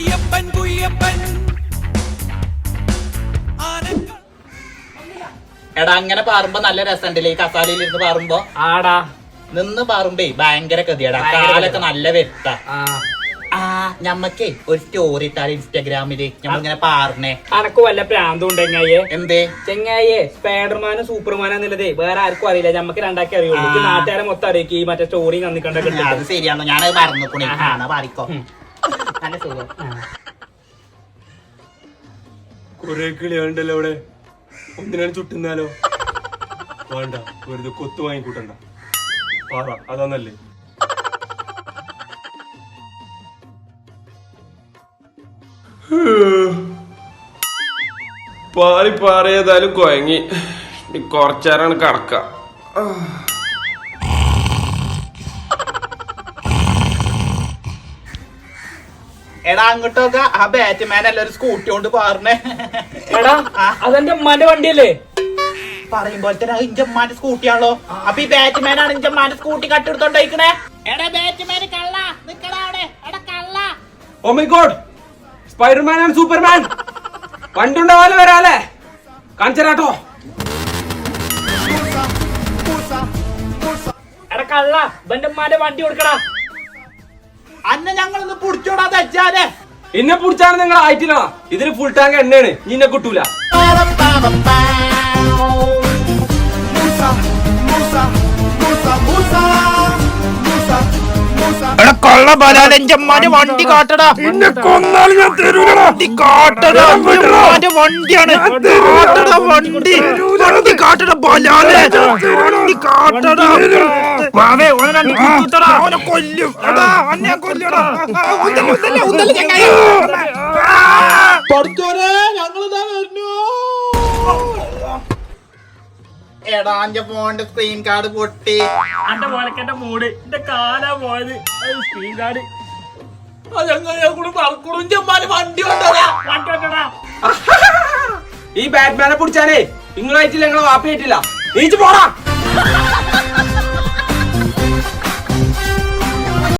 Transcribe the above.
അയ്യപ്പൻ കുയ്യപ്പൻ. എടാ അങ്ങനെ പാറുമ്പോ നല്ല രസമുണ്ടല്ലേ ഈ കസാലയിൽ ഇരുന്ന് പാറുമ്പോ? ആടാ. നിന്ന് പാറുമ്പേ ഭയങ്കര കതിയടാ കാലൊക്കെ നല്ല വെട്ട. ആ. ഞമ്മക്കേ ഒരു സ്റ്റോറി ഇട്ടാൽ ഇൻസ്റ്റാഗ്രാമിൽ ഞമ്മളിങ്ങനെ പാറണേ. അനക്ക് വല്ല പ്രാന്തം ഉണ്ട് ചെങ്ങായിയെ എന്തേ? ചെങ്ങായിയെ സ്പൈഡർമാനും സൂപ്പർമാനും എന്നുള്ളത് വേറെ ആർക്കും അറിയില്ല. ഞമ്മക്ക് രണ്ടാക്കി അറിയുള്ളൂ. നാട്ടുകാരെ മൊത്തം അറിയിക്കും ഈ മറ്റേ സ്റ്റോറി നന്ദിക്കണ്ടൊക്കെ അത് ശരിയാണോ? ഞാനത് പറഞ്ഞു പാറിക്കോ നല്ല സുഖം കൊറേ കിളികളുണ്ടല്ലോ അവിടെ. ഒന്നിനാണ് ചുട്ടുന്നാലോ? വേണ്ട വെറുതെ കൊത്തു വാങ്ങിക്കൂട്ടണ്ട. പാറ അതാ നല്ലേ പാറി പാറിയതായാലും കുഴങ്ങി കുറച്ചേരാണ് കടക്ക. എടാ അങ്ങോട്ടൊക്കെ ആ ബാറ്റ്മാൻ അല്ല ഒരു സ്കൂട്ടി കൊണ്ട് പാറണേ എടാ അതെന്റെ ഉമ്മാന്റെ വണ്ടിയല്ലേ? പറയുമ്പോൾ തന്നെ അത് ഇഞ്ചമ്മാന്റെ സ്കൂട്ടിയാണല്ലോ അപ്പൊ ഈ ബാറ്റ്മാൻ ആണ് ഇഞ്ചമ്മാന്റെ സ്കൂട്ടി കട്ടെടുത്തോണ്ടിരിക്കണേ എടാ ബാറ്റ്മാൻ കള്ള. നിക്കടാ അവിടെ. എടാ കള്ള. ഓ my God Spiderman and Superman വണ്ടി ഉണ്ടാവാതെ വരാല്ലേ? കാണിച്ചരാട്ടോ എടാ കള്ള. ഇവന്റെ ഉമ്മാന്റെ വണ്ടി കൊടുക്കടാ. എന്നെ പിടിച്ചാണ് നിങ്ങൾ ആയിട്ടില്ല ഇതിന് ഫുൾ ടാങ്ക് എണ്ണയാണ്. നിന്നെ കിട്ടൂല. എടാ കള്ള ബലാൽ എഞ്ചമ്മാന്റെ വണ്ടി കാട്ടടാ. പിന്നെ കൊന്നാൽ ഞാൻ തരൂലടാ. വണ്ടി കാട്ടടാ. എഞ്ചമ്മാന്റെ വണ്ടിയാണ്. കാട്ടടാ വണ്ടി വണ്ടി. കാട്ടടാ. ബലാലെ. വണ്ടി കാട്ടടാ. വാവേ ഓനെ രണ്ട് കുത്തടാ ഓനെ കൊല്ലും. എടാ അന്നെ കൊല്ലടാ. ഉന്തല്ല ഉന്തല്ല ഉന്തല്ല ചങ്ങായി പഠിച്ചോനെ ഞങ്ങളിതാ എടാ എന്റെ ഫോണിന്റെ സ്ക്രീൻ കാർഡ് പൊട്ടി. അന്റെ പോലക്കെന്റെ മൂട്. എന്റെ കാലാ പോയത്. സ്ക്രീൻ കാർഡ് വണ്ടി ഈ ബാറ്റ്മാനെ പിടിച്ചാലേ നിങ്ങളായിട്ടില്ല നിങ്ങളെ വാപ്പയായിട്ടില്ല. നീച്ച് പോടാ.